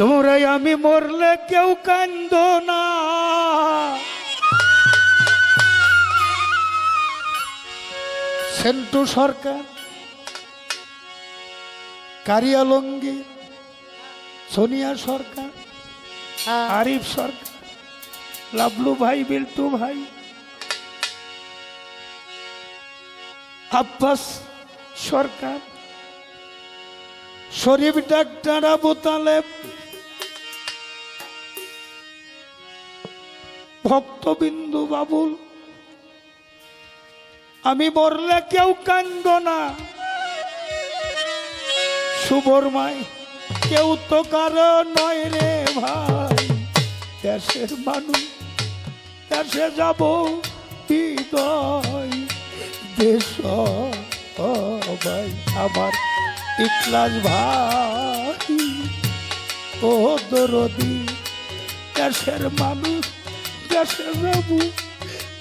তোমরাই আমি মরলে কেউ কান্দ না সেন্টু সরকার কারিয়ালঙ্গি সোনিয়া সরকার হ্যাঁ। আরিফ সরকার লাবলু ভাই বিল্টু ভাই আব্বাস সরকার শরীফ ডাক্তার আবু তালেব ভক্তবিন্দু বাবুল, আমি মরলে কেউ কান্দ না। শুভর মাই কেউ তো কারও নয় রে ভাই। দেশের মানুষ, দেশে যাব হৃদয় দেশ ভাই আমার ইকলাস ভাই। ও দরদি, দেশের মানুষ দেশে যাব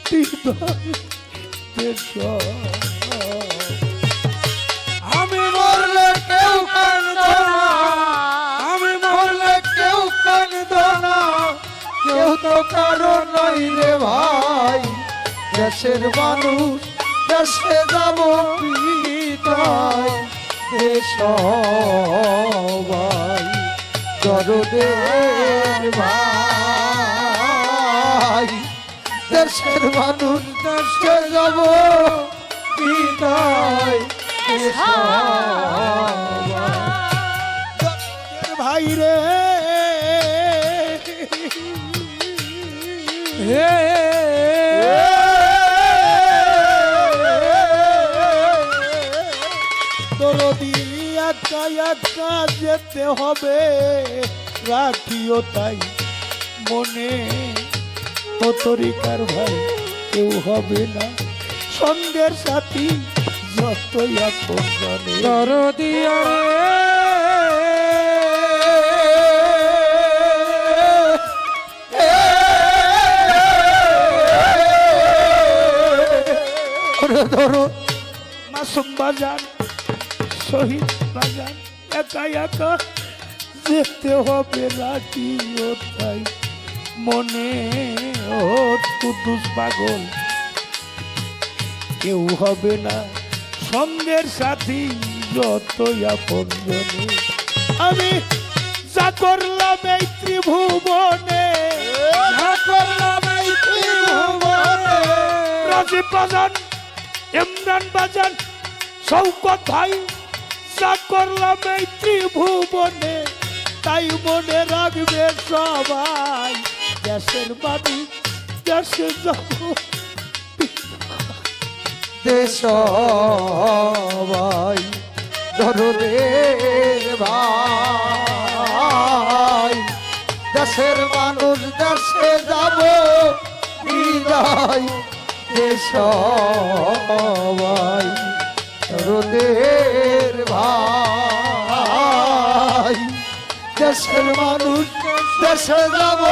হৃদয় আমি মরলে কেউ কান্দ না। আমি মরলে কেউ কান্দ না। কেউ তো কারও নই রে ভাই। দেশের মানুষ, দেশে যাব বিদায় দেশ ভাই দরদের ভাই। দেশের মানুষ দেশে যাব। ভাই রে। হে। যেতে হবে রাখিও তাই মনে। তরিকার ভাই কেউ হবে না। সঙ্গের সাথী যতই আপন জানে। ধরো মাসুম বাজান শহীদ বাজান একা একা যেতে হবে রাখিও তাই। মনে ও কুদ্দুস পাগল। কেউ হবে না সঙ্গের সাথী যতই আপন জনে। আমি যা করলাম এই ত্রিভুবনে যা করলাম এই ত্রিভুবনে, রাজীব বাজান ইমরান বাজান শৌকত ভাই যা করলাম এই ত্রিভুবনে তাই মনে রাখবে সবাই। দেশের বাড়ি, দেশে যাব। দেশ ভাই ধরে ভাই। দেশের মানুষ, দেশে যাব। বিদায় দেশ ভাই রোদের ভাই। দেশের মানুষ, দেশে যাব।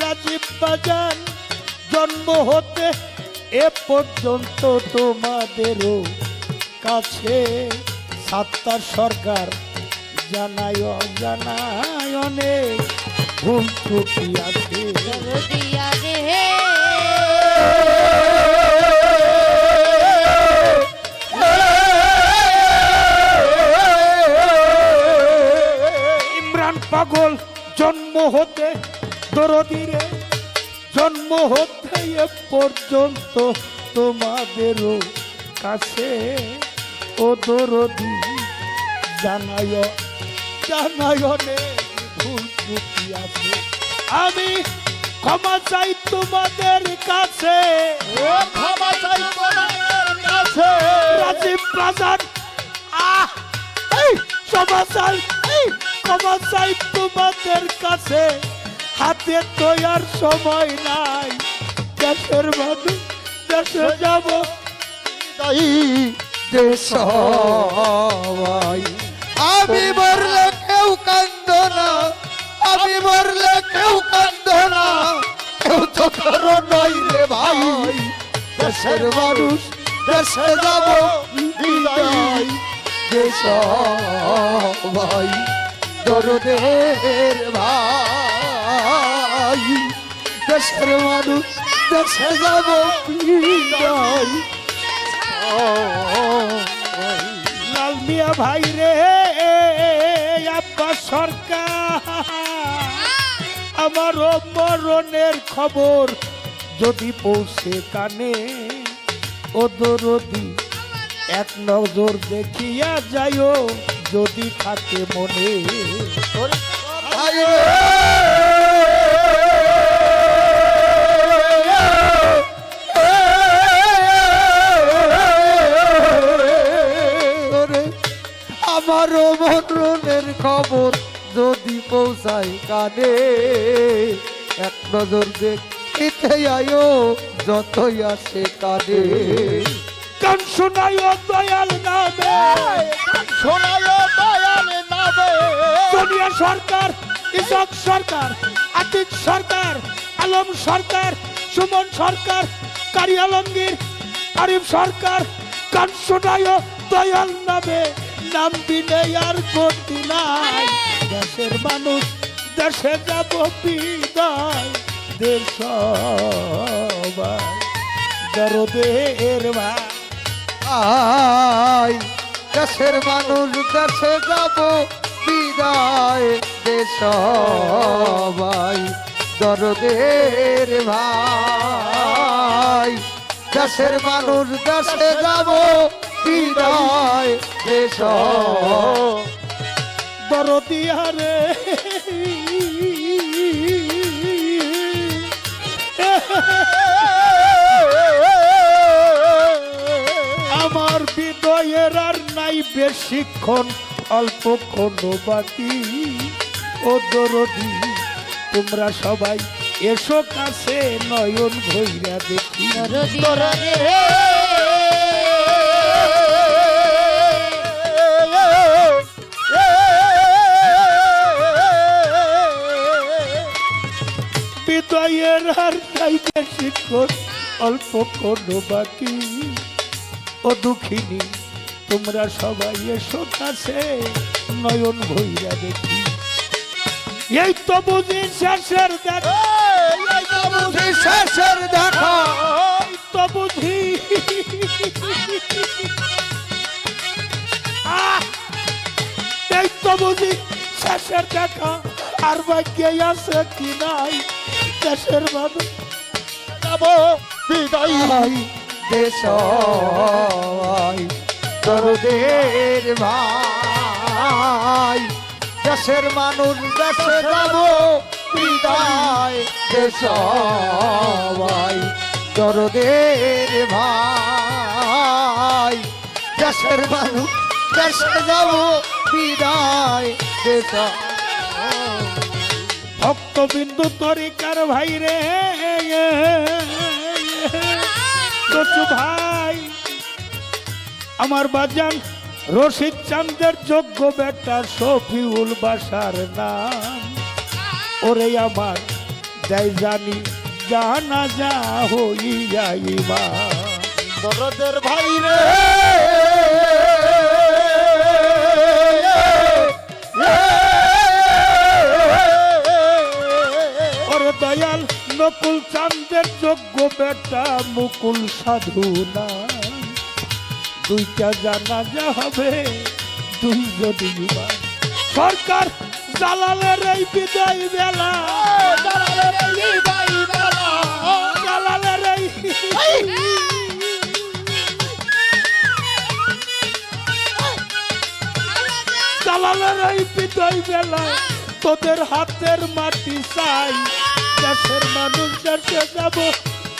রাজীব বাজান জন্ম হতে এ পর্যন্ত তোমাদেরও কাছে সাত্তার সরকার জানায় জানায় অনেক ভুল ত্রুটি আছে। জন্ম হতে দরদিরে জন্ম হতে এ পর্যন্ত তোমাদেরও কাছে। ও দরদি জানায় জানায় অনেক ভুল ত্রুটি আছে। আমি ক্ষমা চাই তোমাদের কাছে। ক্ষমা চাই তোমাদের কাছে। রাজীব বাজার আহ এই ক্ষমা চাই ক্ষমা চাই তোমাদের কাছে। হাতে তো আর সময় নাই। দেশের মানুষ দেশে যাব। তাই দেশ আমি মরলে কেউ কান্দ না। আমি মরলে কেউ কান্দ না। কেউ তো কারও নই রে ভাই। দেশের মানুষ, দেশে যাব। দেশ ভাই দরদের ভাই। দেশের মানুষ দেশে যাব লাল মিয়া ভাই রে, আব্বা সরকার। আমার মরণের খবর যদি পৌঁছে কানে, ও দরদি, এক নজর দেখিয়া যাইও। যদি থাকে মনে। ভাই রে আমার মরণের খবর যদি পৌঁছায় কানে, এক নজর দেখতে আয়ো, যতই আসে কানে। কান শোনায় দয়াল নামে। সরকার ইসক সরকার, আতিক সরকার, আলম সরকার, সুমন সরকার, কারি আলমগীর, আরিফ সরকার কানসোনায় দয়াল নামে, নাম দিনে আর গতি দেশের মানুষ, দেশে যাব বিদায়, দেশ দরদের ভাই। দেশের মানুষ, দেশে যাব বিদায় দেশ ভাই দরদের ভাই। দেশের মানুষ, দেশে যাব বিদায় দেশ দরদিয়া রে আমার হৃদয়ের আর নাই বেশিক্ষণ। অল্প কোনো বাকি। ও দরদি তোমরা সবাই এসো কাছে নয়ন ভৈরা দেখি। দরদিয়া রে হৃদয়ের আর অল্প কোনো বাকি। ও দুঃখিনী তোমরা সবাই এসো কাছে নয়ন ভৈরা দেখি। এই তো বুঝি শেষের দেখা। শেষের দেখা। এই তো বুঝি। এই তো বুঝি শেষের দেখা। আর বাক্যে আছে কি নাই? দেশের মানুষ যাব বিদায়। দেশ দরদের ভাই দেশের মানুষ দেশে যাব বিদায় দেশ ভাই দরদের ভাই দেশের মানুষ দেশে যাব বিদায় দেশ ভক্তবিন্দু তরিকার ভাই রে ভাই আমার বাজান রশিদ চান্দের যোগ্য বেটা শফিউল বাসার নাম। ওরে আমার, যাই জানি, জানা যা হইয়া ইমান। দরদের ভাই রে। ওরে দয়াল, নকুল চান্দের যোগ্য বেটা মুকুল সাধু না দুইটা জানা যা হবে দুই যদি। সরকার জালালের এই বিদায় বেলা। জালালের এই জালালের এই বিদায় বেলা। তোদের হাতের মাটি চাই দেশের মানুষ দেশে যাব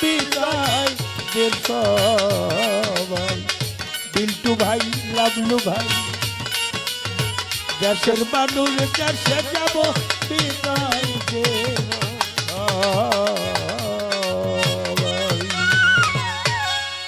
বিদায়। দেশ বিল্টু ভাই লাবলু ভাই দেশের মানুষ দেশে যাব বিদায়।